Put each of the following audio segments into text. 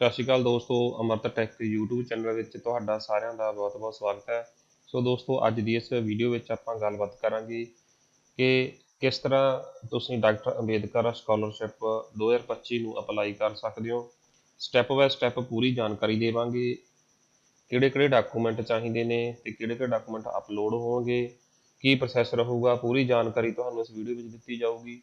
ਸਤਿ ਸ਼੍ਰੀ ਅਕਾਲ ਦੋਸਤੋ, ਅਮਰਤ tech YouTube channel ਵਿੱਚ ਤੁਹਾਡਾ ਸਾਰਿਆਂ ਦਾ ਬਹੁਤ-ਬਹੁਤ ਸਵਾਗਤ ਹੈ। ਸੋ ਦੋਸਤੋ, ਅੱਜ ਦੀ ਇਸ ਵੀਡੀਓ ਵਿੱਚ ਆਪਾਂ ਗੱਲਬਾਤ ਕਰਾਂਗੇ ਕਿ ਕਿਸ ਤਰ੍ਹਾਂ ਤੁਸੀਂ ਡਾਕਟਰ ਅੰਬੇਦਕਰ ਸਕਾਲਰਸ਼ਿਪ 2025 ਨੂੰ ਅਪਲਾਈ ਕਰ ਸਕਦੇ ਹੋ। ਸਟੈਪ ਬਾਏ ਸਟੈਪ ਪੂਰੀ ਜਾਣਕਾਰੀ ਦੇਵਾਂਗੇ, ਕਿਹੜੇ-ਕਿਹੜੇ ਡਾਕੂਮੈਂਟ ਚਾਹੀਦੇ ਨੇ ਤੇ ਕਿਹੜੇ-ਕਿਹੜੇ ਡਾਕੂਮੈਂਟ ਅਪਲੋਡ ਹੋਣਗੇ, ਕੀ ਪ੍ਰੋਸੈਸ ਰਹੂਗਾ, ਪੂਰੀ ਜਾਣਕਾਰੀ ਤੁਹਾਨੂੰ ਇਸ ਵੀਡੀਓ ਵਿੱਚ ਦਿੱਤੀ ਜਾਊਗੀ।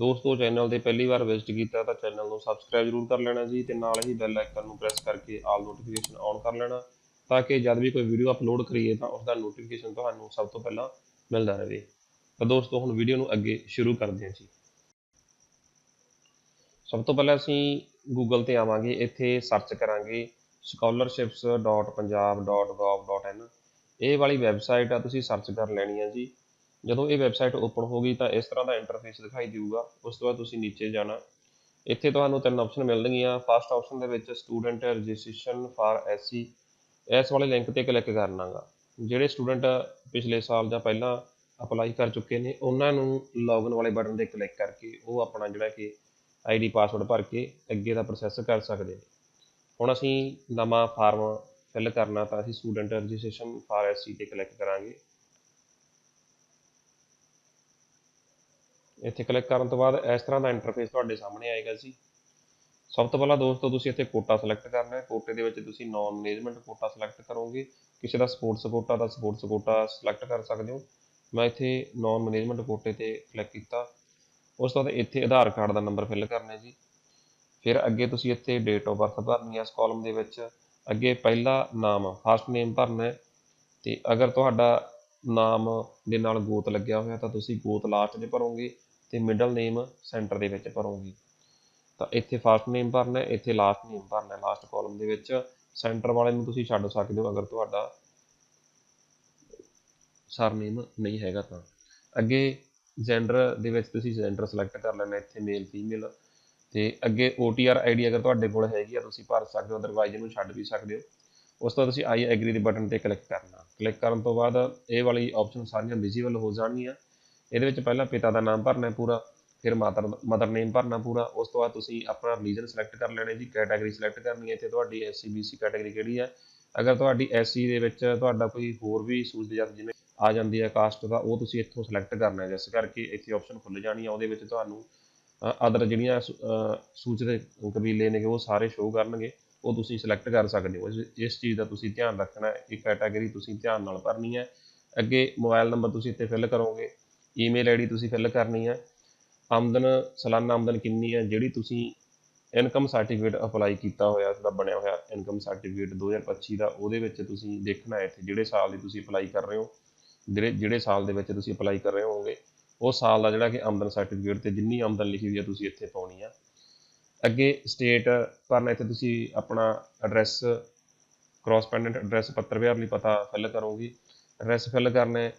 ਦੋਸਤੋ ਚੈਨਲ ਤੇ ਪਹਿਲੀ ਵਾਰ ਵਿਜ਼ਿਟ ਕੀਤਾ ਤਾਂ ਚੈਨਲ ਨੂੰ ਸਬਸਕ੍ਰਾਈਬ ਜ਼ਰੂਰ ਕਰ ਲੈਣਾ ਜੀ ਤੇ ਨਾਲ ਹੀ ਬੈਲ ਆਈਕਨ ਨੂੰ ਪ੍ਰੈਸ ਕਰਕੇ ਆਲ ਨੋਟੀਫਿਕੇਸ਼ਨ ਆਨ ਕਰ ਲੈਣਾ ਤਾਂ ਕਿ ਜਦ ਵੀ ਕੋਈ ਵੀਡੀਓ ਅਪਲੋਡ ਕਰੀਏ ਤਾਂ ਉਸ ਦਾ ਨੋਟੀਫਿਕੇਸ਼ਨ ਤੁਹਾਨੂੰ ਸਭ ਤੋਂ ਪਹਿਲਾਂ ਮਿਲਦਾ ਰਹੇ। ਤਾਂ ਦੋਸਤੋ, ਹੁਣ ਵੀਡੀਓ ਨੂੰ ਅੱਗੇ ਸ਼ੁਰੂ ਕਰਦੇ ਹਾਂ ਜੀ। ਸਭ ਤੋਂ ਪਹਿਲਾਂ ਅਸੀਂ ਗੂਗਲ ਤੇ ਆਵਾਂਗੇ, ਇੱਥੇ ਸਰਚ ਕਰਾਂਗੇ scholarships.punjab.gov.in ਇਹ ਵਾਲੀ ਵੈਬਸਾਈਟ ਆ, ਤੁਸੀਂ ਸਰਚ ਕਰ ਲੈਣੀ ਹੈ ਜੀ। ਜਦੋਂ ਇਹ ਵੈਬਸਾਈਟ ਓਪਨ ਹੋ ਗਈ ਤਾਂ ਇਸ ਤਰ੍ਹਾਂ ਦਾ ਇੰਟਰਫੇਸ ਦਿਖਾਈ ਦੇਊਗਾ। ਉਸ ਤੋਂ ਬਾਅਦ ਤੁਸੀਂ ਨੀਚੇ ਜਾਣਾ। ਇੱਥੇ ਤੁਹਾਨੂੰ ਤਿੰਨ ਆਪਸ਼ਨ ਮਿਲਣਗੀਆਂ। ਫਸਟ ਆਪਸ਼ਨ ਦੇ ਵਿੱਚ ਸਟੂਡੈਂਟ ਰਜਿਸਟ੍ਰੇਸ਼ਨ ਫਾਰ ਐਸਸੀ ਇਸ ਵਾਲੇ ਲਿੰਕ ਤੇ ਕਲਿੱਕ ਕਰਨਾਗਾ। ਜਿਹੜੇ ਸਟੂਡੈਂਟ ਪਿਛਲੇ ਸਾਲ ਜਾਂ ਪਹਿਲਾਂ ਅਪਲਾਈ ਕਰ ਚੁੱਕੇ ਨੇ, ਉਹਨਾਂ ਨੂੰ ਲੌਗਇਨ ਵਾਲੇ ਬਟਨ ਤੇ ਕਲਿੱਕ ਕਰਕੇ ਉਹ ਆਪਣਾ ਜਿਹੜਾ ਕਿ ਆਈਡੀ ਪਾਸਵਰਡ ਭਰ ਕੇ ਅੱਗੇ ਦਾ ਪ੍ਰੋਸੈਸ ਕਰ ਸਕਦੇ ਨੇ। ਹੁਣ ਅਸੀਂ ਨਵਾਂ ਫਾਰਮ ਫਿਲ ਕਰਨਾ ਤਾਂ ਅਸੀਂ ਸਟੂਡੈਂਟ ਰਜਿਸਟ੍ਰੇਸ਼ਨ ਫਾਰ ਐਸਸੀ ਤੇ ਕਲਿੱਕ ਕਰਾਂਗੇ। ਇੱਥੇ ਕਲਿੱਕ ਕਰਨ ਤੋਂ ਬਾਅਦ ਇਸ ਤਰ੍ਹਾਂ ਦਾ ਇੰਟਰਫੇਸ ਤੁਹਾਡੇ ਸਾਹਮਣੇ ਆਏਗਾ ਜੀ। ਸਭ ਤੋਂ ਪਹਿਲਾਂ ਦੋਸਤੋ, ਤੁਸੀਂ ਇੱਥੇ ਕੋਟਾ ਸਿਲੈਕਟ ਕਰਨਾ ਹੈ। ਕੋਟੇ ਦੇ ਵਿੱਚ ਤੁਸੀਂ ਨਾਨ ਮੈਨੇਜਮੈਂਟ ਕੋਟਾ ਸਿਲੈਕਟ ਕਰੋਗੇ। ਕਿਸੇ ਦਾ ਸਪੋਰਟਸ ਕੋਟਾ ਦਾ ਸਪੋਰਟਸ ਕੋਟਾ ਸਿਲੈਕਟ ਕਰ ਸਕਦੇ ਹੋ। ਮੈਂ ਇੱਥੇ ਨਾਨ ਮੈਨੇਜਮੈਂਟ ਕੋਟੇ ਤੇ ਕਲਿੱਕ ਕੀਤਾ। ਉਸ ਤੋਂ ਬਾਅਦ ਇੱਥੇ ਆਧਾਰ ਕਾਰਡ ਦਾ ਨੰਬਰ ਫਿਲ ਕਰਨਾ ਜੀ। ਫਿਰ ਅੱਗੇ ਤੁਸੀਂ ਇੱਥੇ ਡੇਟ ਆਫ ਬਰਥ ਭਰਨੀ ਹੈ ਇਸ ਕਾਲਮ ਦੇ ਵਿੱਚ। ਅੱਗੇ ਪਹਿਲਾ ਨਾਮ ਫਸਟ ਨੇਮ ਭਰਨਾ ਹੈ। ਤੇ ਅਗਰ ਤੁਹਾਡਾ ਨਾਮ ਦੇ ਨਾਲ ਗੋਤ ਲੱਗਿਆ ਹੋਇਆ ਤਾਂ ਤੁਸੀਂ ਗੋਤ ਲਾਸਟ 'ਚ ਭਰੋਗੇ। ਤੇ ਮਿਡਲ ਨੇਮ ਸੈਂਟਰ ਦੇ ਵਿੱਚ ਭਰੋਗੇ। ਤਾਂ ਇੱਥੇ ਫਸਟ ਨੇਮ ਭਰਨਾ ਹੈ, ਇੱਥੇ ਲਾਸਟ ਨੇਮ ਭਰਨਾ ਹੈ ਲਾਸਟ ਕਾਲਮ ਦੇ ਵਿੱਚ ਸੈਂਟਰ ਵਾਲੇ ਨੂੰ ਤੁਸੀਂ ਛੱਡ ਸਕਦੇ ਹੋ, ਅਗਰ ਤੁਹਾਡਾ ਸਰਨੇਮ ਨਹੀਂ ਹੈਗਾ ਤਾਂ। ਅੱਗੇ ਜੈਂਡਰ ਦੇ ਵਿੱਚ ਤੁਸੀਂ ਜੈਂਡਰ ਸਿਲੈਕਟ ਕਰ ਲੈਣਾ, ਇੱਥੇ ਮੇਲ ਫੀਮੇਲ ਤੇ ਅੱਗੇ OTR ਆਈਡੀ ਅਗਰ ਤੁਹਾਡੇ ਕੋਲ ਹੈਗੀ ਆ, ਤੁਸੀਂ ਭਰ ਸਕਦੇ ਹੋ ਅਦਰਵਾਈਜ਼ ਇਹਨੂੰ ਛੱਡ ਵੀ ਸਕਦੇ ਹੋ। ਉਸ ਤੋਂ ਤੁਸੀਂ ਆਈ ਐਗਰੀ ਦੇ ਬਟਨ ਤੇ ਕਲਿੱਕ ਕਰਨਾ। ਕਲਿੱਕ ਕਰਨ ਤੋਂ ਬਾਅਦ ਇਹ ਵਾਲੀ ਆਪਸ਼ਨ ਸਾਰੀਆਂ ਵਿਜ਼ੀਬਲ ਹੋ ਜਾਣਗੀਆਂ। ਇਹਦੇ ਵਿੱਚ ਪਹਿਲਾਂ ਪਿਤਾ ਦਾ ਨਾਮ ਭਰਨਾ ਹੈ ਪੂਰਾ, ਫਿਰ ਮਾਤਰ, ਮਦਰ ਨੇਮ ਭਰਨਾ ਪੂਰਾ, ਉਸ ਤੋਂ ਬਾਅਦ ਤੁਸੀਂ ਆਪਣਾ ਰਿਲੀਜਨ ਸਿਲੈਕਟ ਕਰ ਲੈਣਾ ਜੀ ਕੈਟਾਗਰੀ ਸਿਲੈਕਟ ਕਰਨੀ ਹੈ, ਇੱਥੇ ਤੁਹਾਡੀ ਐਸਸੀ ਬੀਸੀ ਕੈਟਾਗਰੀ ਕਿਹੜੀ ਹੈ? ਅਗਰ ਤੁਹਾਡੀ ਐਸਸੀ ਦੇ ਵਿੱਚ ਤੁਹਾਡਾ ਕੋਈ ਹੋਰ ਵੀ ਸੂਚਿਤ ਜਾਤ ਜਿਵੇਂ ਆ ਜਾਂਦੀ ਹੈ ਕਾਸਟ ਦਾ ਉਹ ਤੁਸੀਂ ਇੱਥੋਂ ਸਿਲੈਕਟ ਕਰਨਾ ਹੈ, ਜਿਸ ਕਰਕੇ ਇੱਥੇ ਆਪਸ਼ਨ ਖੁੱਲ ਜਾਣੀ ਹੈ, ਉਹਦੇ ਵਿੱਚ ਤੁਹਾਨੂੰ ਅਦਰ ਜਿਹੜੀਆਂ ਸੂਚਿਤ ਕਬੀਲੇ ਨੇ ਉਹ ਸਾਰੇ ਸ਼ੋਅ ਕਰਨਗੇ, ਉਹ ਤੁਸੀਂ ਸਿਲੈਕਟ ਕਰ ਸਕਦੇ ਹੋ ਇਸ ਚੀਜ਼ ਦਾ ਤੁਸੀਂ ਧਿਆਨ ਰੱਖਣਾ ਹੈ, ਇਹ ਕੈਟਾਗਰੀ ਤੁਸੀਂ ਧਿਆਨ ਨਾਲ ਭਰਨੀ ਹੈ। ਅੱਗੇ ਮੋਬਾਈਲ ਨੰਬਰ ਤੁਸੀਂ ਇੱਥੇ ਫਿਲ ਕਰੋਗੇ ਈਮੇਲ ਆਈਡੀ ਤੁਸੀਂ ਫਿਲ ਕਰਨੀ ਹੈ। ਆਮਦਨ, ਸਾਲਾਨਾ ਆਮਦਨ ਕਿੰਨੀ ਹੈ, ਜਿਹੜੀ ਤੁਸੀਂ ਇਨਕਮ ਸਰਟੀਫਿਕੇਟ ਅਪਲਾਈ ਕੀਤਾ ਹੋਇਆ ਜਿਹੜਾ ਬਣਿਆ ਹੋਇਆ ਇਨਕਮ ਸਰਟੀਫਿਕੇਟ 2025 ਦਾ, ਉਹਦੇ ਵਿੱਚ ਤੁਸੀਂ ਦੇਖਣਾ ਹੈ ਇੱਥੇ ਜਿਹੜੇ ਸਾਲ ਦੀ ਤੁਸੀਂ ਅਪਲਾਈ ਕਰ ਰਹੇ ਹੋ, ਜਿਹੜੇ ਜਿਹੜੇ ਸਾਲ ਦੇ ਵਿੱਚ ਤੁਸੀਂ ਅਪਲਾਈ ਕਰ ਰਹੇ ਹੋਗੇ ਉਹ ਸਾਲ ਦਾ ਜਿਹੜਾ ਕਿ ਆਮਦਨ ਸਰਟੀਫਿਕੇਟ ਤੇ ਜਿੰਨੀ ਆਮਦਨ ਲਿਖੀ ਹੋਈ ਹੈ ਤੁਸੀਂ ਇੱਥੇ ਪਾਉਣੀ ਆ ਅੱਗੇ ਸਟੇਟ ਭਰਨਾ, ਇੱਥੇ ਤੁਸੀਂ ਆਪਣਾ ਐਡਰੈਸ ਕਰੋਸਪੈਂਡੈਂਟ ਐਡਰੈਸ ਪੱਤਰ ਵਿਹਾਰ ਲਈ ਪਤਾ ਫਿਲ ਕਰੋਗੇ। ਐਡਰੈਸ ਫਿਲ ਕਰਨਾ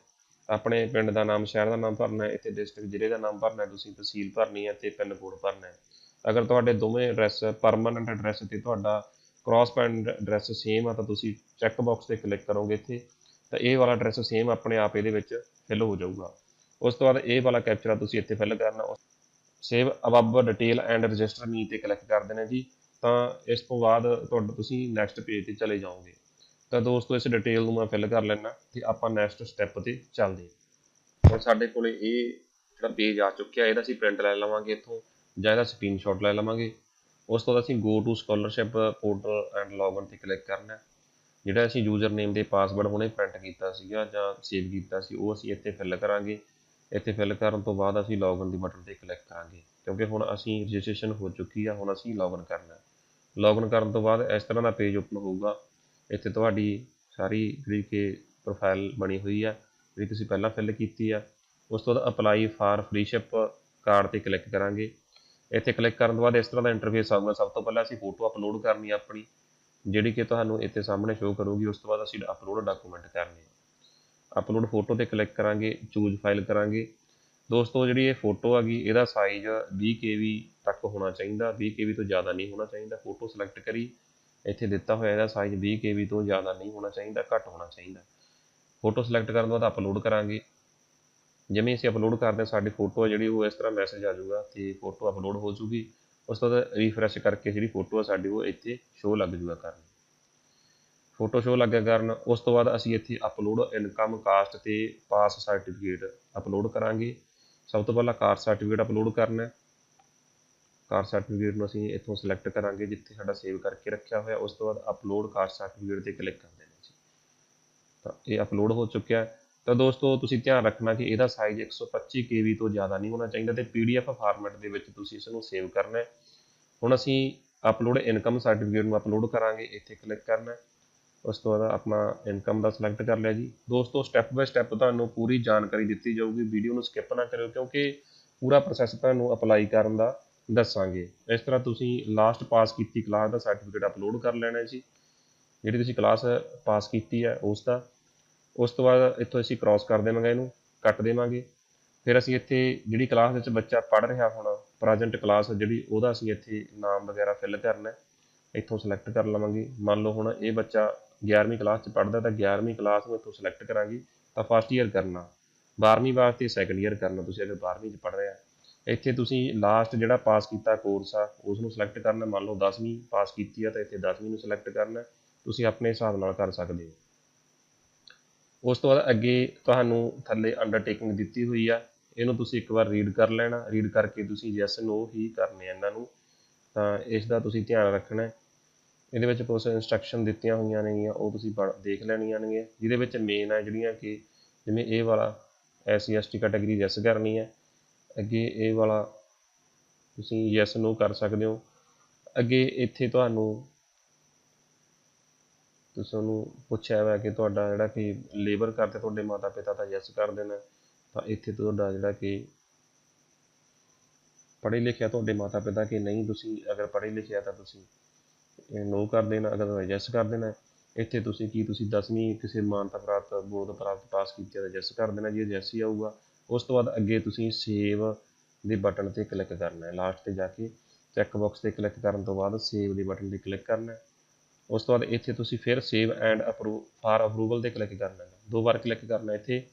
ਆਪਣੇ ਪਿੰਡ ਦਾ ਨਾਮ, ਸ਼ਹਿਰ ਦਾ ਨਾਮ ਭਰਨਾ ਹੈ, ਇੱਥੇ ਡਿਸਟ੍ਰਿਕਟ ਜ਼ਿਲ੍ਹੇ ਦਾ ਨਾਮ ਭਰਨਾ ਹੈ, ਤੁਸੀਂ ਤਹਿਸੀਲ ਭਰਨੀ ਹੈ ਤੇ ਪਿੰਨ ਕੋਡ ਭਰਨਾ ਹੈ। ਅਗਰ ਤੁਹਾਡੇ ਦੋਵੇਂ ਐਡਰੈਸ ਪਰਮਨੈਂਟ ਐਡਰੈਸ ਤੇ ਤੁਹਾਡਾ ਕਰੋਸਪੈਂਡ ਐਡਰੈਸ ਸੇਮ ਆ, ਤਾਂ ਤੁਸੀਂ ਚੈੱਕ ਬਾਕਸ ਤੇ ਕਲਿੱਕ ਕਰੋਗੇ ਇੱਥੇ, ਤਾਂ ਇਹ ਵਾਲਾ ਐਡਰੈਸ ਸੇਮ ਆਪਣੇ ਆਪ ਇਹਦੇ ਵਿੱਚ ਫਿਲ ਹੋ ਜਾਊਗਾ। ਉਸ ਤੋਂ ਬਾਅਦ ਇਹ ਵਾਲਾ ਕੈਪਚਰਾ ਤੁਸੀਂ ਇੱਥੇ ਫਿਲ ਕਰਨਾ save above detail and register me ਤੇ ਕਲਿੱਕ ਕਰ ਦੇਣਾ ਜੀ, ਤਾਂ ਇਸ ਤੋਂ ਬਾਅਦ ਤੁਹਾਡਾ ਤੁਸੀਂ ਨੈਕਸਟ ਪੇਜ ਤੇ ਚਲੇ ਜਾਓਗੇ। ਤਾਂ ਦੋਸਤੋ, ਇਸ ਡਿਟੇਲ ਨੂੰ ਮੈਂ ਫਿਲ ਕਰ ਲੈਣਾ ਤੇ ਆਪਾਂ ਨੈਕਸਟ ਸਟੈਪ ਤੇ ਚੱਲਦੇ ਹਾਂ। ਹੁਣ ਸਾਡੇ ਕੋਲੇ ਇਹ ਜਿਹੜਾ ਪੇਜ ਆ ਚੁੱਕਿਆ, ਇਹਦਾ ਅਸੀਂ ਪ੍ਰਿੰਟ ਲੈ ਲਵਾਂਗੇ ਇੱਥੋਂ ਜਾਂ ਇਹਦਾ ਸਕਰੀਨਸ਼ਾਟ ਲੈ ਲਵਾਂਗੇ। ਉਸ ਤੋਂ ਬਾਅਦ ਅਸੀਂ go to scholarship portal and login ਤੇ ਕਲਿੱਕ ਕਰਨਾ ਜਿਹੜਾ ਅਸੀਂ ਯੂਜ਼ਰ ਨੇਮ ਦੇ ਪਾਸਵਰਡ ਹੁਣੇ ਪ੍ਰਿੰਟ ਕੀਤਾ ਸੀਗਾ ਜਾਂ ਸੇਵ ਕੀਤਾ ਸੀ, ਉਹ ਅਸੀਂ ਇੱਥੇ ਫਿਲ ਕਰਾਂਗੇ। ਇੱਥੇ ਫਿਲ ਕਰਨ ਤੋਂ ਬਾਅਦ ਅਸੀਂ ਲੌਗਇਨ ਦੀ ਬਟਨ ਤੇ ਕਲਿੱਕ ਕਰਾਂਗੇ। ਕਿਉਂਕਿ ਹੁਣ ਅਸੀਂ ਰਜਿਸਟ੍ਰੇਸ਼ਨ ਹੋ ਚੁੱਕੀ ਆ, ਹੁਣ ਅਸੀਂ ਲੌਗਇਨ ਕਰਨਾ ਲੌਗਇਨ ਕਰਨ ਤੋਂ ਬਾਅਦ ਇਸ ਤਰ੍ਹਾਂ ਦਾ ਪੇਜ ਓਪਨ ਹੋਊਗਾ। ਇੱਥੇ ਤੁਹਾਡੀ ਸਾਰੀ ਜਿਹੜੀ ਕਿ ਪ੍ਰੋਫਾਈਲ ਬਣੀ ਹੋਈ ਆ, ਜਿਹੜੀ ਤੁਸੀਂ ਪਹਿਲਾਂ ਫਿਲ ਕੀਤੀ ਆ। ਉਸ ਤੋਂ ਬਾਅਦ ਅਪਲਾਈ ਫਾਰ ਫ੍ਰੀਸ਼ਿਪ ਕਾਰਡ ਤੇ ਕਲਿੱਕ ਕਰਾਂਗੇ। ਇੱਥੇ ਕਲਿੱਕ ਕਰਨ ਤੋਂ ਬਾਅਦ ਇਸ ਤਰ੍ਹਾਂ ਦਾ ਇੰਟਰਫੇਸ ਆਊਗਾ। ਸਭ ਤੋਂ ਪਹਿਲਾਂ ਅਸੀਂ ਫੋਟੋ ਅਪਲੋਡ ਕਰਨੀ ਆ ਆਪਣੀ, ਜਿਹੜੀ ਕਿ ਤੁਹਾਨੂੰ ਇੱਥੇ ਸਾਹਮਣੇ ਸ਼ੋਅ ਕਰੂਗੀ। ਉਸ ਤੋਂ ਬਾਅਦ ਅਸੀਂ ਅਪਲੋਡ ਡਾਕੂਮੈਂਟ ਕਰਨੇ ਅਪਲੋਡ ਫੋਟੋ ਤੇ ਕਲਿੱਕ ਕਰਾਂਗੇ ਚੂਜ਼ ਫਾਈਲ ਕਰਾਂਗੇ। ਦੋਸਤੋ, ਜਿਹੜੀ ਇਹ ਫੋਟੋ ਹੈਗੀ ਇਹਦਾ ਸਾਈਜ਼ 20 ਕੇਬੀ ਤੱਕ ਹੋਣਾ ਚਾਹੀਦਾ। 20 ਕੇਬੀ ਤੋਂ ਜ਼ਿਆਦਾ ਨਹੀਂ ਹੋਣਾ ਚਾਹੀਦਾ। ਫੋਟੋ ਸਿਲੈਕਟ ਕਰੀ। ਇੱਥੇ ਦਿੱਤਾ ਹੋਇਆ ਇਹਦਾ ਸਾਈਜ਼ 20 ਕੇਬੀ ਤੋਂ ਜ਼ਿਆਦਾ ਨਹੀਂ ਹੋਣਾ ਚਾਹੀਦਾ, ਘੱਟ ਹੋਣਾ ਚਾਹੀਦਾ। ਫੋਟੋ ਸਿਲੈਕਟ ਕਰਨ ਤੋਂ ਬਾਅਦ ਅਪਲੋਡ ਕਰਾਂਗੇ। ਜਿਵੇਂ ਅਸੀਂ ਅਪਲੋਡ ਕਰਦੇ ਹਾਂ, ਸਾਡੀ ਫੋਟੋ ਜਿਹੜੀ, ਉਹ ਇਸ ਤਰ੍ਹਾਂ ਮੈਸੇਜ ਆ ਜਾਊਗਾ ਤੇ ਫੋਟੋ ਅਪਲੋਡ ਹੋ ਜੂਗੀ ਉਸ ਤੋਂ ਬਾਅਦ ਰੀਫਰੈਸ਼ ਕਰਕੇ ਜਿਹੜੀ ਫੋਟੋ ਆ ਸਾਡੀ, ਉਹ ਇੱਥੇ ਸ਼ੋ ਲੱਗ ਜੂਗਾ ਕਰਨ। ਫੋਟੋ ਸ਼ੋ ਲੱਗਿਆ ਕਰਨ, ਉਸ ਤੋਂ ਬਾਅਦ ਅਸੀਂ ਇੱਥੇ ਅਪਲੋਡ ਇਨਕਮ ਕਾਸਟ ਤੇ ਪਾਸ ਸਰਟੀਫਿਕੇਟ ਅਪਲੋਡ ਕਰਾਂਗੇ। ਸਭ ਤੋਂ ਪਹਿਲਾਂ ਕਾਸਟ ਸਰਟੀਫਿਕੇਟ ਅਪਲੋਡ ਕਰਨਾ ਹੈ। ਕਾਰ ਸਰਟੀਫਿਕੇਟ ਨੂੰ ਅਸੀਂ ਇੱਥੋਂ ਸਿਲੈਕਟ ਕਰਾਂਗੇ, ਜਿੱਥੇ ਸਾਡਾ ਸੇਵ ਕਰਕੇ ਰੱਖਿਆ ਹੋਇਆ, ਉਸ ਤੋਂ ਬਾਅਦ ਅਪਲੋਡ ਕਾਰ ਸਰਟੀਫਿਕੇਟ ਤੇ ਕਲਿੱਕ ਕਰ ਦੇਣਾ ਜੀ। ਤਾਂ ਇਹ ਅਪਲੋਡ ਹੋ ਚੁੱਕਿਆ ਹੈ। ਤਾਂ ਦੋਸਤੋ, ਤੁਸੀਂ ਧਿਆਨ ਰੱਖਣਾ ਕਿ ਇਹਦਾ ਸਾਈਜ਼ 125 KB ਤੋਂ ਜ਼ਿਆਦਾ ਨਹੀਂ ਹੋਣਾ ਚਾਹੀਦਾ ਤੇ PDF ਫਾਰਮੈਟ ਦੇ ਵਿੱਚ ਤੁਸੀਂ ਇਸ ਨੂੰ ਸੇਵ ਕਰਨਾ ਹੈ। ਹੁਣ ਅਸੀਂ ਅਪਲੋਡ ਇਨਕਮ ਸਰਟੀਫਿਕੇਟ ਨੂੰ ਅਪਲੋਡ ਕਰਾਂਗੇ, ਇੱਥੇ ਕਲਿੱਕ ਕਰਨਾ ਉਸ ਤੋਂ ਬਾਅਦ ਆਪਣਾ ਇਨਕਮ ਦਾ ਸਿਲੈਕਟ ਕਰ ਲਿਆ ਜੀ। ਦੋਸਤੋ ਸਟੈਪ ਬਾਏ ਸਟੈਪ ਤੁਹਾਨੂੰ ਪੂਰੀ ਜਾਣਕਾਰੀ ਦਿੱਤੀ ਜਾਊਗੀ। ਵੀਡੀਓ ਨੂੰ ਸਕਿਪ ਨਾ ਕਰਿਓ, ਕਿਉਂਕਿ ਪੂਰਾ ਪ੍ਰੋਸੈਸ ਤੁਹਾਨੂੰ ਅਪਲਾਈ ਕਰਨ ਦਾ ਦੱਸਾਂਗੇ। ਇਸ ਤਰ੍ਹਾਂ ਤੁਸੀਂ ਲਾਸਟ ਪਾਸ ਕੀਤੀ ਕਲਾਸ ਦਾ ਸਰਟੀਫਿਕੇਟ ਅਪਲੋਡ ਕਰ ਲੈਣਾ ਹੈ ਜੀ। ਜਿਹੜੀ ਤੁਸੀਂ ਕਲਾਸ ਪਾਸ ਕੀਤੀ ਹੈ ਉਸ ਦਾ। ਉਸ ਤੋਂ ਬਾਅਦ ਇੱਥੋਂ ਅਸੀਂ ਕ੍ਰਾਸ ਕਰ ਦੇਵਾਂਗੇ ਇਹਨੂੰ, ਕੱਟ ਦੇਵਾਂਗੇ। ਫਿਰ ਅਸੀਂ ਇੱਥੇ ਜਿਹੜੀ ਕਲਾਸ ਵਿੱਚ ਬੱਚਾ ਪੜ੍ਹ ਰਿਹਾ ਹੋਣਾ ਪ੍ਰੈਜ਼ੈਂਟ ਕਲਾਸ ਜਿਹੜੀ ਉਹਦਾ ਅਸੀਂ ਇੱਥੇ ਨਾਮ ਵਗੈਰਾ ਫਿਲ ਕਰਨਾ ਹੈ। ਇੱਥੋਂ ਸਿਲੈਕਟ ਕਰ ਲਵਾਂਗੇ। ਮੰਨ ਲਓ ਹੁਣ ਇਹ ਬੱਚਾ 11ਵੀਂ ਕਲਾਸ 'ਚ ਪੜ੍ਹਦਾ ਤਾਂ 11ਵੀਂ ਕਲਾਸ ਨੂੰ ਇੱਥੋਂ ਸਿਲੈਕਟ ਕਰਾਂਗੇ ਤਾਂ ਫਸਟ ਈਅਰ ਕਰਨਾ। 12ਵੀਂ ਵਾਸਤੇ ਸੈਕੰਡ ਈਅਰ ਕਰਨਾ ਤੁਸੀਂ ਅਗਰ 12ਵੀਂ 'ਚ ਪੜ੍ਹ ਰਿਹਾ ਇੱਥੇ ਤੁਸੀਂ ਲਾਸਟ ਜਿਹੜਾ ਪਾਸ ਕੀਤਾ ਕੋਰਸ ਆ ਉਸ ਨੂੰ ਸਿਲੈਕਟ ਕਰਨਾ, ਮੰਨ ਲਓ 10ਵੀਂ ਪਾਸ ਕੀਤੀ ਆ, ਤਾਂ ਇੱਥੇ 10ਵੀਂ ਨੂੰ ਸਿਲੈਕਟ ਕਰਨਾ, ਤੁਸੀਂ ਆਪਣੇ ਹਿਸਾਬ ਨਾਲ ਕਰ ਸਕਦੇ ਹੋ। ਉਸ ਤੋਂ ਬਾਅਦ ਅੱਗੇ ਤੁਹਾਨੂੰ ਥੱਲੇ ਅੰਡਰਟੇਕਿੰਗ ਦਿੱਤੀ ਹੋਈ ਆ, ਇਹਨੂੰ ਤੁਸੀਂ ਇੱਕ ਵਾਰ ਰੀਡ ਕਰ ਲੈਣਾ ਰੀਡ ਕਰਕੇ ਤੁਸੀਂ ਯੈਸ ਨੋ ਹੀ ਕਰਨੇ ਆ ਇਹਨਾਂ ਨੂੰ। ਤਾਂ ਇਸ ਦਾ ਤੁਸੀਂ ਧਿਆਨ ਰੱਖਣਾ। ਇਹਦੇ ਵਿੱਚ ਕੁਝ ਇਨਸਟਰਕਸ਼ਨ ਦਿੱਤੀਆਂ ਹੋਈਆਂ ਨੇਗੀਆਂ, ਉਹ ਤੁਸੀਂ ਪੜ੍ਹ, ਦੇਖ ਲੈਣੀਆਂ ਨੇ ਜਿਹਦੇ ਵਿੱਚ ਮੇਨ ਆ ਜਿਹੜੀਆਂ ਕਿ ਜਿਵੇਂ ਇਹ ਵਾਲਾ ਐਸਸੀ ਐਸਟੀ ਕੈਟਾਗਰੀ ਯੈਸ ਕਰਨੀ ਹੈ ਅੱਗੇ ਇਹ ਵਾਲਾ ਤੁਸੀਂ ਯੈਸ ਨੋ ਕਰ ਸਕਦੇ ਹੋ। ਅੱਗੇ ਇੱਥੇ ਤੁਹਾਨੂੰ ਤੁਸੀਂ ਉਹਨੂੰ ਪੁੱਛਿਆ ਹੋਇਆ ਕਿ ਤੁਹਾਡਾ ਜਿਹੜਾ ਕਿ ਲੇਬਰ ਕਰਦੇ, ਤੁਹਾਡੇ ਮਾਤਾ ਪਿਤਾ ਤਾਂ ਯੈਸ ਕਰ ਦੇਣਾ। ਤਾਂ ਇੱਥੇ ਤੁਹਾਡਾ ਜਿਹੜਾ ਕਿ ਪੜ੍ਹੇ ਲਿਖਿਆ ਤੁਹਾਡੇ ਮਾਤਾ ਪਿਤਾ ਕਿ ਨਹੀਂ, ਤੁਸੀਂ ਅਗਰ ਪੜ੍ਹੇ ਲਿਖਿਆ ਤਾਂ ਤੁਸੀਂ ਨੋ ਕਰ ਦੇਣਾ, ਅਗਰ ਯੈਸ ਕਰ ਦੇਣਾ। ਇੱਥੇ ਤੁਸੀਂ ਕੀ, ਤੁਸੀਂ 10ਵੀਂ ਕਿਸੇ ਮਾਨਤਾ ਪ੍ਰਾਪਤ ਬੋਰਡ ਪ੍ਰਾਪਤ ਪਾਸ ਕੀਤੀ ਹੈ ਤਾਂ ਯੈਸ ਕਰ ਦੇਣਾ। ਜੇ ਯੈਸ ਹੀ ਆਊਗਾ ਉਸ ਤੋਂ ਬਾਅਦ ਅੱਗੇ ਤੁਸੀਂ ਸੇਵ ਦੇ ਬਟਨ ਤੇ ਕਲਿੱਕ ਕਰਨਾ ਹੈ। ਲਾਸਟ ਤੇ ਜਾ ਕੇ ਚੈੱਕ ਬਾਕਸ ਤੇ ਕਲਿੱਕ ਕਰਨ ਤੋਂ ਬਾਅਦ ਸੇਵ ਦੇ ਬਟਨ ਤੇ ਕਲਿੱਕ ਕਰਨਾ ਹੈ। ਉਸ ਤੋਂ ਬਾਅਦ ਇੱਥੇ ਤੁਸੀਂ ਫਿਰ save and approve for approval ਤੇ ਕਲਿੱਕ ਕਰਨਾ ਹੈ। ਦੋ ਵਾਰ ਕਲਿੱਕ ਕਰਨਾ ਇੱਥੇ।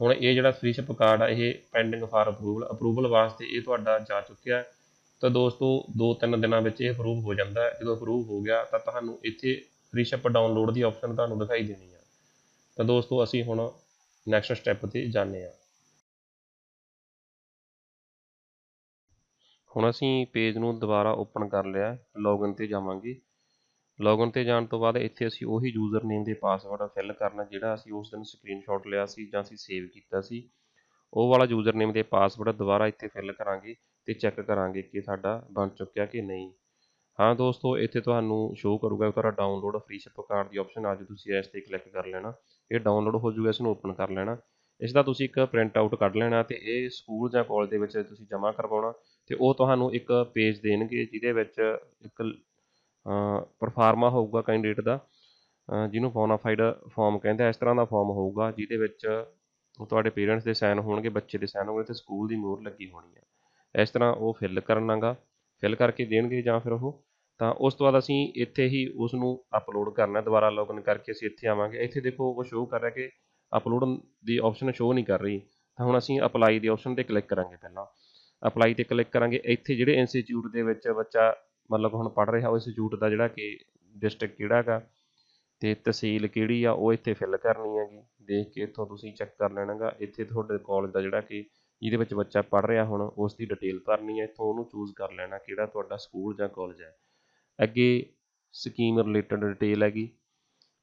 ਹੁਣ ਇਹ ਜਿਹੜਾ ਫ੍ਰੀਸ਼ਿਪ ਕਾਰਡ ਆ, ਇਹ ਪੈਂਡਿੰਗ ਫਾਰ ਅਪਰੂਵਲ ਅਪਰੂਵਲ ਵਾਸਤੇ ਇਹ ਤੁਹਾਡਾ ਜਾ ਚੁੱਕਿਆ ਹੈ। ਤਾਂ ਦੋਸਤੋ, ਦੋ ਤਿੰਨ ਦਿਨਾਂ ਵਿੱਚ ਇਹ ਅਪਰੂਵ ਹੋ ਜਾਂਦਾ ਹੈ। ਜਦੋਂ ਅਪਰੂਵ ਹੋ ਗਿਆ, ਤਾਂ ਤੁਹਾਨੂੰ ਇੱਥੇ ਫ੍ਰੀਸ਼ਿਪ ਡਾਊਨਲੋਡ ਦੀ ਆਪਸ਼ਨ ਤੁਹਾਨੂੰ ਦਿਖਾਈ ਦੇਣੀ ਆ। ਤਾਂ ਦੋਸਤੋ, ਅਸੀਂ ਹੁਣ ਨੈਕਸਟ ਸਟੈਪ ਤੇ ਜਾਂਦੇ ਹਾਂ। ਹੁਣ ਅਸੀਂ ਪੇਜ ਨੂੰ ਦੁਬਾਰਾ ਓਪਨ ਕਰ ਲਿਆ ਲੌਗਇਨ ਤੇ ਜਾਵਾਂਗੇ। ਲੌਗਇਨ ਤੇ ਜਾਣ ਤੋਂ ਬਾਅਦ ਇੱਥੇ ਅਸੀਂ ਉਹੀ ਯੂਜ਼ਰ ਨੇਮ ਦੇ ਪਾਸਵਰਡ ਫਿਲ ਕਰਨਾ ਜਿਹੜਾ ਅਸੀਂ ਉਸ ਦਿਨ ਸਕਰੀਨਸ਼ਾਟ ਲਿਆ ਸੀ ਜਾਂ ਅਸੀਂ ਸੇਵ ਕੀਤਾ ਸੀ। ਉਹ ਵਾਲਾ ਯੂਜ਼ਰ ਨੇਮ ਦੇ ਪਾਸਵਰਡ ਦੁਬਾਰਾ ਇੱਥੇ ਫਿਲ ਕਰਾਂਗੇ ਤੇ ਚੈੱਕ ਕਰਾਂਗੇ ਕਿ ਸਾਡਾ ਬਣ ਚੁੱਕਿਆ ਕਿ ਨਹੀਂ। ਹਾਂ ਦੋਸਤੋ, ਇੱਥੇ ਤੁਹਾਨੂੰ ਸ਼ੋਅ ਕਰੂਗਾ ਤੁਹਾਡਾ ਡਾਊਨਲੋਡ ਫ੍ਰੀਸ਼ਿਪ ਕਾਰਡ ਦੀ ਆਪਸ਼ਨ ਅੱਜ ਤੁਸੀਂ ਇਸ ਤੇ ਕਲਿੱਕ ਕਰ ਲੈਣਾ। ਇਹ ਡਾਊਨਲੋਡ ਹੋ ਜਾਊਗਾ ਇਸ ਨੂੰ ਓਪਨ ਕਰ ਲੈਣਾ। ਇਸ ਦਾ ਤੁਸੀਂ ਇੱਕ ਪ੍ਰਿੰਟ ਆਊਟ ਕੱਢ ਲੈਣਾ ਤੇ ਇਹ ਸਕੂਲ ਜਾਂ ਕਾਲਜ ਦੇ ਵਿੱਚ ਤੁਸੀਂ ਜਮ੍ਹਾਂ ਕਰਵਾਉਣਾ। ਤੇ ਉਹ ਤੁਹਾਨੂੰ ਇੱਕ ਪੇਜ ਦੇਣਗੇ ਜਿਹਦੇ ਵਿੱਚ ਇੱਕ ਪਰਫਾਰਮਾ ਹੋਊਗਾ ਕੈਂਡੀਡੇਟ ਦਾ ਜਿਹਨੂੰ ਬੋਨਾਫਾਈਡ ਫਾਰਮ ਕਹਿੰਦੇ ਆ, ਇਸ ਤਰ੍ਹਾਂ ਦਾ ਫਾਰਮ ਹੋਊਗਾ, ਜਿਹਦੇ ਵਿੱਚ ਤੁਹਾਡੇ ਪੇਰੈਂਟਸ ਦੇ ਸਾਈਨ ਹੋਣਗੇ, ਬੱਚੇ ਦੇ ਸਾਈਨ ਹੋਣਗੇ ਤੇ ਸਕੂਲ ਦੀ ਮੋਹਰ ਲੱਗੀ ਹੋਣੀ ਹੈ ਇਸ ਤਰ੍ਹਾਂ ਉਹ ਫਿਲ ਕਰਨਾਗਾ। ਫਿਲ ਕਰਕੇ ਦੇਣਗੇ ਜਾਂ ਫਿਰ ਉਹ, ਤਾਂ ਉਸ ਤੋਂ ਬਾਅਦ ਅਸੀਂ ਇੱਥੇ ਹੀ ਉਸ ਨੂੰ ਅਪਲੋਡ ਕਰਨਾ, ਦੁਬਾਰਾ ਲੌਗਇਨ ਕਰਕੇ ਅਸੀਂ ਇੱਥੇ ਆਵਾਂਗੇ। ਇੱਥੇ ਦੇਖੋ, ਉਹ ਸ਼ੋਅ ਕਰ ਰਿਹਾ ਕਿ ਅਪਲੋਡ ਦੀ ਆਪਸ਼ਨ ਸ਼ੋਅ ਨਹੀਂ ਕਰ ਰਹੀ। ਤਾਂ ਹੁਣ ਅਸੀਂ ਅਪਲਾਈ ਦੀ ਆਪਸ਼ਨ ਤੇ ਕਲਿੱਕ ਕਰਾਂਗੇ ਪਹਿਲਾਂ। ਅਪਲਾਈ ਤੇ ਕਲਿੱਕ ਕਰਾਂਗੇ। ਇੱਥੇ ਜਿਹੜੇ ਇੰਸਟੀਚਿਊਟ ਦੇ ਵਿੱਚ ਬੱਚਾ ਮਤਲਬ ਹੁਣ ਪੜ੍ਹ ਰਿਹਾ, ਉਹ ਇੰਸਟੀਚਿਊਟ ਦਾ ਜਿਹੜਾ ਕਿ ਡਿਸਟ੍ਰਿਕਟ ਕਿਹੜਾ ਹੈਗਾ ਤੇ ਤਹਿਸੀਲ ਕਿਹੜੀ ਆ, ਉਹ ਇੱਥੇ ਫਿਲ ਕਰਨੀ ਹੈਗੀ। ਦੇਖ ਕੇ ਇੱਥੋਂ ਤੁਸੀਂ ਚੈੱਕ ਕਰ ਲੈਣਾਗਾ। ਇੱਥੇ ਤੁਹਾਡੇ ਕਾਲਜ ਦਾ ਜਿਹੜਾ ਕਿ ਜਿਹਦੇ ਵਿੱਚ ਬੱਚਾ ਪੜ੍ਹ ਰਿਹਾ ਹੁਣ, ਉਸ ਦੀ ਡਿਟੇਲ ਭਰਨੀ ਹੈ। ਇੱਥੋਂ ਉਹਨੂੰ ਚੂਜ਼ ਕਰ ਲੈਣਾ ਕਿਹੜਾ ਤੁਹਾਡਾ ਸਕੂਲ ਜਾਂ ਕਾਲਜ ਹੈ। ਅੱਗੇ ਸਕੀਮ ਰਿਲੇਟਡ ਡਿਟੇਲ ਹੈਗੀ।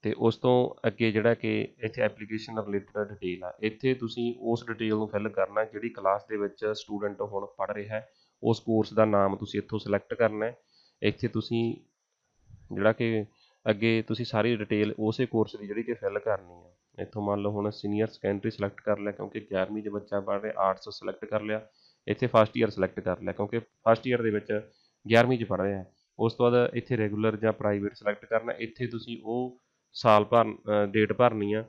ਅਤੇ ਉਸ ਤੋਂ ਅੱਗੇ ਜਿਹੜਾ ਕਿ ਇੱਥੇ ਐਪਲੀਕੇਸ਼ਨ ਰਿਲੇਟਡ ਡਿਟੇਲ ਆ ਇੱਥੇ ਤੁਸੀਂ ਉਸ ਡਿਟੇਲ ਨੂੰ ਫਿਲ ਕਰਨਾ, ਜਿਹੜੀ ਕਲਾਸ ਦੇ ਵਿੱਚ ਸਟੂਡੈਂਟ ਹੁਣ ਪੜ੍ਹ ਰਿਹਾ ਉਸ ਕੋਰਸ ਦਾ ਨਾਮ ਤੁਸੀਂ ਇੱਥੋਂ ਸਿਲੈਕਟ ਕਰਨਾ ਇੱਥੇ ਤੁਸੀਂ ਜਿਹੜਾ ਕਿ ਅੱਗੇ ਤੁਸੀਂ ਸਾਰੀ ਡਿਟੇਲ ਉਸੇ ਕੋਰਸ ਦੀ ਜਿਹੜੀ ਕਿ ਫਿਲ ਕਰਨੀ ਆ ਇੱਥੋਂ ਮੰਨ ਲਓ ਹੁਣ ਸੀਨੀਅਰ ਸੈਕੰਡਰੀ ਸਿਲੈਕਟ ਕਰ ਲਿਆ, ਕਿਉਂਕਿ 11ਵੀਂ 'ਚ ਬੱਚਾ ਪੜ੍ਹ ਰਿਹਾ ਆਰਟਸ ਸਿਲੈਕਟ ਕਰ ਲਿਆ, ਇੱਥੇ ਫਸਟ ਈਅਰ ਸਿਲੈਕਟ ਕਰ ਲਿਆ, ਕਿਉਂਕਿ ਫਸਟ ਈਅਰ ਦੇ ਵਿੱਚ 11ਵੀਂ 'ਚ ਪੜ੍ਹ ਰਿਹਾ ਉਸ ਤੋਂ ਬਾਅਦ ਇੱਥੇ ਰੈਗੂਲਰ ਜਾਂ ਪ੍ਰਾਈਵੇਟ ਸਿਲੈਕਟ ਕਰਨਾ, ਇੱਥੇ ਤੁਸੀਂ ਉਹ ਸਾਲ ਭਰ ਡੇਟ ਭਰਨੀ ਆ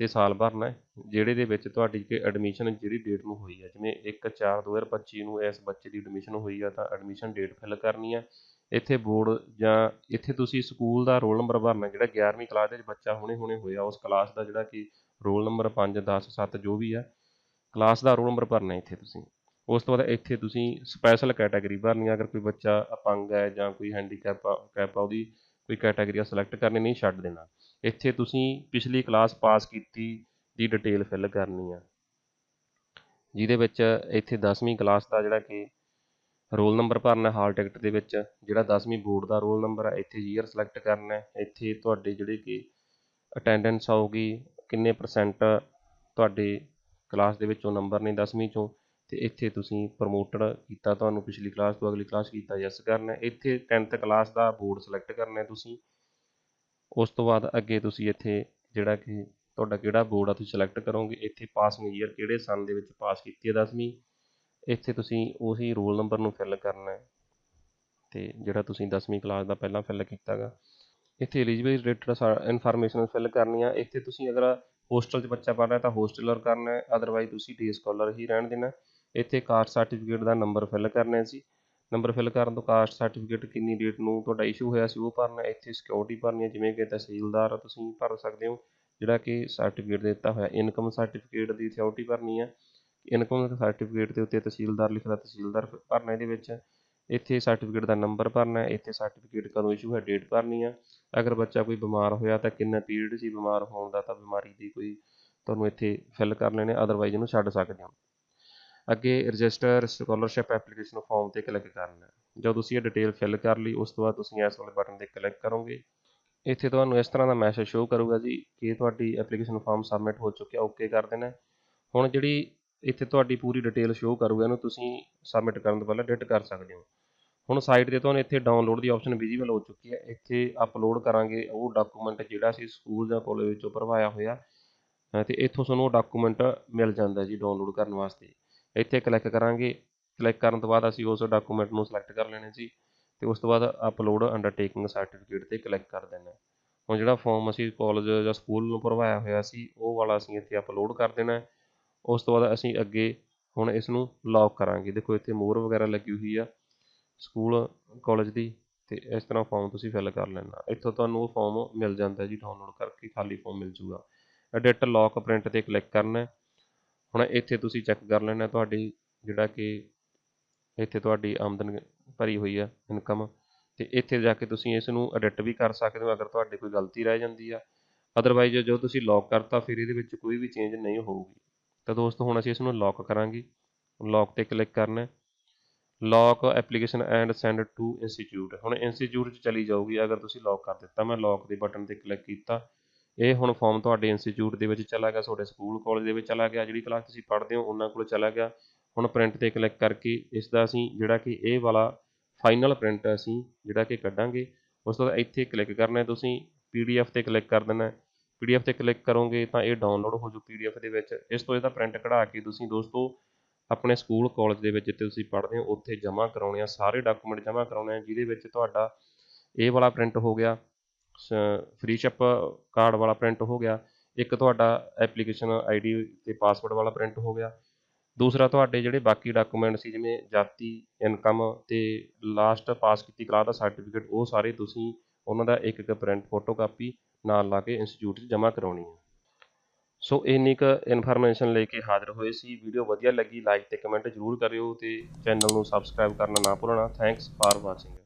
ਤੇ ਸਾਲ ਭਰਨਾ ਜਿਹੜੇ ਦੇ ਵਿੱਚ ਤੁਹਾਡੀ ਕਿ ਐਡਮਿਸ਼ਨ ਜਿਹੜੀ ਡੇਟ ਨੂੰ ਹੋਈ ਹੈ ਜਿਵੇਂ 1 4 2025 ਨੂੰ ਇਸ ਬੱਚੇ ਦੀ ਐਡਮਿਸ਼ਨ ਹੋਈ ਆ, ਤਾਂ ਐਡਮਿਸ਼ਨ ਡੇਟ ਫਿਲ ਕਰਨੀ ਆ। ਇੱਥੇ ਬੋਰਡ ਜਾਂ ਇੱਥੇ ਤੁਸੀਂ ਸਕੂਲ ਦਾ ਰੋਲ ਨੰਬਰ ਭਰਨਾ, ਜਿਹੜਾ 11ਵੀਂ ਕਲਾਸ ਦੇ ਵਿੱਚ ਬੱਚਾ ਹੁਣੇ ਹੁਣੇ ਹੋਇਆ, ਉਸ ਕਲਾਸ ਦਾ ਜਿਹੜਾ ਕਿ ਰੋਲ ਨੰਬਰ 5 10 7 ਜੋ ਵੀ ਆ ਕਲਾਸ ਦਾ ਰੋਲ ਨੰਬਰ ਭਰਨਾ ਇੱਥੇ ਤੁਸੀਂ। ਉਸ ਤੋਂ ਬਾਅਦ ਇੱਥੇ ਤੁਸੀਂ ਸਪੈਸ਼ਲ ਕੈਟਾਗਰੀ ਭਰਨੀ ਆ, ਅਗਰ ਕੋਈ ਬੱਚਾ ਅਪੰਗ ਹੈ ਜਾਂ ਕੋਈ ਹੈਂਡੀਕੈਪ ਕੈਪ ਆ, ਉਹਦੀ ਕੋਈ ਕੈਟਾਗਰੀ ਸਿਲੈਕਟ ਕਰਨੀ ਨਹੀਂ, ਛੱਡ ਦੇਣਾ। ਇੱਥੇ ਤੁਸੀਂ ਪਿਛਲੀ ਕਲਾਸ ਪਾਸ ਕੀਤੀ ਦੀ ਡਿਟੇਲ ਫਿਲ ਕਰਨੀ ਆ। ਜਿਹਦੇ ਵਿੱਚ ਇੱਥੇ 10ਵੀਂ ਕਲਾਸ ਦਾ ਜਿਹੜਾ ਕਿ ਰੋਲ ਨੰਬਰ ਭਰਨਾ ਹਾਲ ਟਿਕਟ ਦੇ ਵਿੱਚ, ਜਿਹੜਾ 10ਵੀਂ ਬੋਰਡ ਦਾ ਰੋਲ ਨੰਬਰ ਹੈ ਇੱਥੇ ਈਅਰ ਸਿਲੈਕਟ ਕਰਨਾ ਇੱਥੇ ਤੁਹਾਡੇ ਜਿਹੜੇ ਕਿ ਅਟੈਂਡੈਂਸ ਆਊਗੀ, ਕਿੰਨੇ ਪਰਸੈਂਟ ਤੁਹਾਡੇ ਕਲਾਸ ਦੇ ਵਿੱਚੋਂ ਨੰਬਰ ਨੇ 10ਵੀਂ ਚੋਂ। ਅਤੇ ਇੱਥੇ ਤੁਸੀਂ ਪ੍ਰਮੋਟਡ ਕੀਤਾ ਤੁਹਾਨੂੰ ਪਿਛਲੀ ਕਲਾਸ ਤੋਂ ਅਗਲੀ ਕਲਾਸ ਕੀਤਾ ਯੈਸ ਕਰਨਾ ਇੱਥੇ 10th ਕਲਾਸ ਦਾ ਬੋਰਡ ਸਿਲੈਕਟ ਕਰਨਾ ਤੁਸੀਂ। ਉਸ ਤੋਂ ਬਾਅਦ ਅੱਗੇ ਤੁਸੀਂ ਇੱਥੇ ਜਿਹੜਾ ਕਿ ਤੁਹਾਡਾ ਕਿਹੜਾ ਬੋਰਡ ਆ ਤੁਸੀਂ ਸਿਲੈਕਟ ਕਰੋਗੇ, ਇੱਥੇ ਪਾਸਿੰਗ ਈਅਰ ਕਿਹੜੇ ਸਨ ਦੇ ਵਿੱਚ ਪਾਸ ਕੀਤੀ ਹੈ 10ਵੀਂ ਇੱਥੇ ਤੁਸੀਂ ਉਹੀ ਰੋਲ ਨੰਬਰ ਨੂੰ ਫਿਲ ਕਰਨਾ ਹੈ ਤੇ ਜਿਹੜਾ ਤੁਸੀਂ 10ਵੀਂ ਕਲਾਸ ਦਾ ਪਹਿਲਾਂ ਫਿਲ ਕੀਤਾਗਾ। ਇੱਥੇ ਐਲੀਜੀਬਿਲਿਟੀ ਰਿਲੇਟਡ ਇਨਫੋਰਮੇਸ਼ਨ ਫਿਲ ਕਰਨੀ ਆ। ਇੱਥੇ ਤੁਸੀਂ ਅਗਰ ਹੋਸਟਲ 'ਚ ਬੱਚਾ ਪੜ੍ਹ ਰਿਹਾ ਤਾਂ ਹੋਸਟਲਰ ਕਰਨਾ ਹੈ ਅਦਰਵਾਈਜ਼ ਤੁਸੀਂ ਡੇ ਸਕਾਲਰ ਹੀ ਰਹਿਣ ਦੇਣਾ। ਇੱਥੇ ਕਾਸਟ ਸਰਟੀਫਿਕੇਟ ਦਾ ਨੰਬਰ ਫਿਲ ਕਰਨਾ ਹੈ ਜੀ। ਨੰਬਰ ਫਿਲ ਕਰਨ ਤੋਂ ਕਾਸਟ ਸਰਟੀਫਿਕੇਟ ਕਿੰਨੀ ਡੇਟ ਨੂੰ ਤੁਹਾਡਾ ਇਸ਼ੂ ਹੋਇਆ ਸੀ ਉਹ ਭਰਨਾ, ਇੱਥੇ ਸਿਕਿਉਰਿਟੀ ਭਰਨੀ ਹੈ, ਜਿਵੇਂ ਕਿ ਤਹਿਸੀਲਦਾਰ ਤੁਸੀਂ ਭਰ ਸਕਦੇ ਹੋ, ਜਿਹੜਾ ਕਿ ਸਰਟੀਫਿਕੇਟ ਦਿੱਤਾ ਹੋਇਆ। ਇਨਕਮ ਸਰਟੀਫਿਕੇਟ ਦੀ ਸਿਕਿਉਰਿਟੀ ਭਰਨੀ ਹੈ। ਇਨਕਮ ਸਰਟੀਫਿਕੇਟ ਦੇ ਉੱਤੇ ਤਹਿਸੀਲਦਾਰ ਲਿਖਦਾ, ਤਹਿਸੀਲਦਾਰ ਭਰਨਾ ਇਹਦੇ ਵਿੱਚ। ਇੱਥੇ ਸਰਟੀਫਿਕੇਟ ਦਾ ਨੰਬਰ ਭਰਨਾ ਹੈ, ਇੱਥੇ ਸਰਟੀਫਿਕੇਟ ਕਦੋਂ ਇਸ਼ੂ ਹੈ ਡੇਟ ਭਰਨੀ ਆ ਅਗਰ ਬੱਚਾ ਕੋਈ ਬਿਮਾਰ ਹੋਇਆ ਤਾਂ ਕਿੰਨਾ ਪੀਰੀਅਡ ਸੀ ਬਿਮਾਰ ਹੋਣ ਦਾ, ਤਾਂ ਬਿਮਾਰੀ ਦੀ ਕੋਈ ਤੁਹਾਨੂੰ ਇੱਥੇ ਫਿਲ ਕਰ ਲੈਣੇ ਅਦਰਵਾਈਜ਼ ਇਹਨੂੰ ਛੱਡ ਸਕਦੇ ਹੋ। ਅੱਗੇ ਰਜਿਸਟਰ ਸਕਾਲਰਸ਼ਿਪ ਐਪਲੀਕੇਸ਼ਨ ਫਾਰਮ ਤੇ ਕਲਿੱਕ ਕਰਨਾ। ਹੈ ਜਦੋਂ ਤੁਸੀਂ ਇਹ ਡਿਟੇਲ ਫਿਲ ਕਰ ਲਈ ਉਸ ਤੋਂ ਬਾਅਦ ਤੁਸੀਂ ਇਸ ਵਾਲੇ ਬਟਨ ਤੇ ਕਲਿੱਕ ਕਰੋਗੇ। ਇੱਥੇ ਤੁਹਾਨੂੰ ਇਸ ਤਰ੍ਹਾਂ ਦਾ ਮੈਸੇਜ ਸ਼ੋਅ ਕਰੂਗਾ ਜੀ ਕਿ ਤੁਹਾਡੀ ਐਪਲੀਕੇਸ਼ਨ ਫਾਰਮ ਸਬਮਿਟ ਹੋ ਚੁੱਕਿਆ ਓਕੇ ਕਰ ਦੇਣਾ। ਹੁਣ ਜਿਹੜੀ ਇੱਥੇ ਤੁਹਾਡੀ ਪੂਰੀ ਡਿਟੇਲ ਸ਼ੋਅ ਕਰੂਗਾ ਇਹਨੂੰ ਤੁਸੀਂ ਸਬਮਿਟ ਕਰਨ ਤੋਂ ਪਹਿਲਾਂ ਐਡਿਟ ਕਰ ਸਕਦੇ ਹੋ। ਹੁਣ ਸਾਈਟ ਤੇ ਤੁਹਾਨੂੰ ਇੱਥੇ ਡਾਊਨਲੋਡ ਦੀ ਆਪਸ਼ਨ ਵਿਜ਼ੀਬਲ ਹੋ ਚੁੱਕੀ ਹੈ। ਇੱਥੇ ਅਪਲੋਡ ਕਰਾਂਗੇ ਉਹ ਡਾਕੂਮੈਂਟ ਜਿਹੜਾ ਸੀ ਸਕੂਲ ਜਾਂ ਕਾਲਜ ਵਿੱਚੋਂ ਭਰਵਾਇਆ ਹੋਇਆ ਅ, ਤੇ ਇੱਥੋਂ ਤੁਹਾਨੂੰ ਉਹ ਡਾਕੂਮੈਂਟ ਮਿਲ ਜਾਂਦਾ ਜੀ ਡਾਊਨਲੋਡ ਕਰਨ ਵਾਸਤੇ। ਇੱਥੇ ਕਲਿੱਕ ਕਰਾਂਗੇ। ਕਲਿੱਕ ਕਰਨ ਤੋਂ ਬਾਅਦ ਅਸੀਂ ਉਸ ਡਾਕੂਮੈਂਟ ਨੂੰ ਸਿਲੈਕਟ ਕਰ ਲੈਣੇ ਜੀ ਤੇ ਉਸ ਤੋਂ ਬਾਅਦ ਅਪਲੋਡ ਅੰਡਰਟੇਕਿੰਗ ਸਰਟੀਫਿਕੇਟ ਤੇ ਕਲਿੱਕ ਕਰ ਦੇਣਾ ਹੁਣ ਜਿਹੜਾ ਫਾਰਮ ਅਸੀਂ ਕਾਲਜ ਜਾਂ ਸਕੂਲ ਨੂੰ ਭਰਵਾਇਆ ਹੋਇਆ ਸੀ, ਉਹ ਵਾਲਾ ਅਸੀਂ ਇੱਥੇ ਅਪਲੋਡ ਕਰ ਦੇਣਾ ਉਸ ਤੋਂ ਬਾਅਦ ਅਸੀਂ ਅੱਗੇ ਹੁਣ ਇਸ ਨੂੰ ਲੌਕ ਕਰਾਂਗੇ। ਦੇਖੋ ਇੱਥੇ ਮੋਹਰ ਵਗੈਰਾ ਲੱਗੀ ਹੋਈ ਆ ਸਕੂਲ ਕਾਲਜ ਦੀ ਤੇ ਇਸ ਤਰ੍ਹਾਂ ਫਾਰਮ ਤੁਸੀਂ ਫਿਲ ਕਰ ਲੈਣਾ। ਇੱਥੋਂ ਤੁਹਾਨੂੰ ਉਹ ਫਾਰਮ ਮਿਲ ਜਾਂਦਾ ਜੀ ਡਾਊਨਲੋਡ ਕਰਕੇ ਖਾਲੀ ਫਾਰਮ ਮਿਲ ਜੂਗਾ। ਐਡਿਟ ਲੌਕ ਪ੍ਰਿੰਟ ਤੇ ਕਲਿੱਕ ਕਰਨਾ ਹੁਣ ਇੱਥੇ ਤੁਸੀਂ ਚੈੱਕ ਕਰ ਲੈਣਾ ਤੁਹਾਡੀ ਜਿਹੜਾ ਕਿ ਇੱਥੇ ਤੁਹਾਡੀ ਆਮਦਨ ਭਰੀ ਹੋਈ ਆ ਇਨਕਮ ਤੇ ਇੱਥੇ ਜਾ ਕੇ ਤੁਸੀਂ ਇਸ ਨੂੰ ਐਡਿਟ ਵੀ ਕਰ ਸਕਦੇ ਹੋ ਅਗਰ ਤੁਹਾਡੀ ਕੋਈ ਗਲਤੀ ਰਹਿ ਜਾਂਦੀ ਆ। ਅਦਰਵਾਈਜ਼ ਜੋ ਤੁਸੀਂ ਲੌਕ ਕਰਤਾ, ਫਿਰ ਇਹਦੇ ਵਿੱਚ ਕੋਈ ਵੀ ਚੇਂਜ ਨਹੀਂ ਹੋਊਗੀ। ਤਾਂ ਦੋਸਤੋ, ਹੁਣ ਅਸੀਂ ਇਸ ਨੂੰ ਲੌਕ ਕਰਾਂਗੇ। ਲੌਕ ਤੇ ਕਲਿੱਕ ਕਰਨਾ। ਹੈ lock application and send to institute ਹੁਣ ਇੰਸਟੀਚਿਊਟ 'ਚ ਚਲੀ ਜਾਊਗੀ। ਅਗਰ ਤੁਸੀਂ ਲੌਕ ਕਰ ਦਿੱਤਾ, ਮੈਂ ਲੌਕ ਦੇ ਬਟਨ ਤੇ ਕਲਿੱਕ ਕੀਤਾ। ਇਹ ਹੁਣ ਫਾਰਮ ਤੁਹਾਡੇ ਇੰਸਟੀਚਿਊਟ ਦੇ ਵਿੱਚ ਚਲਾ ਗਿਆ, ਤੁਹਾਡੇ ਸਕੂਲ ਕਾਲਜ ਦੇ ਵਿੱਚ ਚਲਾ ਗਿਆ, ਜਿਹੜੀ ਕਲਾਸ ਤੁਸੀਂ ਪੜ੍ਹਦੇ ਹੋ ਉਹਨਾਂ ਕੋਲ ਚਲਾ ਗਿਆ। ਹੁਣ ਪ੍ਰਿੰਟ ਤੇ ਕਲਿੱਕ ਕਰਕੇ ਇਸ ਦਾ ਅਸੀਂ ਜਿਹੜਾ ਕਿ ਇਹ ਵਾਲਾ ਫਾਈਨਲ ਪ੍ਰਿੰਟ ਅਸੀਂ ਜਿਹੜਾ ਕਿ ਕੱਢਾਂਗੇ। ਉਸ ਤੋਂ ਬਾਅਦ ਇੱਥੇ ਕਲਿੱਕ ਕਰਨਾ ਹੈ ਤੁਸੀਂ ਪੀਡੀਐਫ ਤੇ ਕਲਿੱਕ ਕਰ ਦੇਣਾ ਹੈ। ਪੀਡੀਐਫ ਤੇ ਕਲਿੱਕ ਕਰੋਗੇ ਤਾਂ ਇਹ ਡਾਊਨਲੋਡ ਹੋ ਜੂ ਪੀਡੀਐਫ ਦੇ ਵਿੱਚ। ਇਸ ਤੋਂ ਇਹਦਾ ਪ੍ਰਿੰਟ ਕਢਾ ਕੇ ਤੁਸੀਂ ਦੋਸਤੋ ਆਪਣੇ ਸਕੂਲ ਕਾਲਜ ਦੇ ਵਿੱਚ ਜਿੱਥੇ ਤੁਸੀਂ ਪੜ੍ਹਦੇ ਹੋ, ਉੱਥੇ ਜਮ੍ਹਾਂ ਕਰਾਉਣੇ ਆ, ਸਾਰੇ ਡਾਕੂਮੈਂਟ ਜਮ੍ਹਾਂ ਕਰਾਉਣੇ ਆ, ਜਿਹਦੇ ਵਿੱਚ ਤੁਹਾਡਾ ਇਹ ਵਾਲਾ ਪ੍ਰਿੰਟ ਹੋ ਗਿਆ। ਫ੍ਰੀ ਸ਼ਿਪ ਕਾਰਡ ਵਾਲਾ ਪ੍ਰਿੰਟ ਹੋ ਗਿਆ। ਇੱਕ ਤੁਹਾਡਾ ਐਪਲੀਕੇਸ਼ਨ ਆਈਡੀ ਤੇ ਪਾਸਵਰਡ ਵਾਲਾ ਪ੍ਰਿੰਟ ਹੋ ਗਿਆ। ਦੂਸਰਾ ਤੁਹਾਡੇ ਜਿਹੜੇ ਬਾਕੀ ਡਾਕੂਮੈਂਟ ਸੀ, ਜਿਵੇਂ ਜਾਤੀ ਇਨਕਮ ਤੇ ਲਾਸਟ ਪਾਸ ਕੀਤੀ ਕਲਾਸ ਦਾ ਸਰਟੀਫਿਕੇਟ ਉਹ ਸਾਰੇ ਤੁਸੀਂ ਉਹਨਾਂ ਦਾ ਇੱਕ ਇੱਕ ਪ੍ਰਿੰਟ ਫੋਟੋਕਾਪੀ ਨਾਲ ਲਾ ਕੇ ਇੰਸਟੀਚਿਊਟ 'ਚ ਜਮ੍ਹਾਂ ਕਰਾਉਣੀ ਹੈ ਸੋ ਇੰਨੀ ਕੁ ਇਨਫੋਰਮੇਸ਼ਨ ਲੈ ਕੇ ਹਾਜ਼ਰ ਹੋਏ ਸੀ। ਵੀਡੀਓ ਵਧੀਆ ਲੱਗੀ ਲਾਈਕ ਤੇ ਕਮੈਂਟ ਜ਼ਰੂਰ ਕਰਿਓ ਤੇ ਚੈਨਲ ਨੂੰ ਸਬਸਕ੍ਰਾਈਬ ਕਰਨਾ ਨਾ ਭੁੱਲਣਾ। Thanks for watching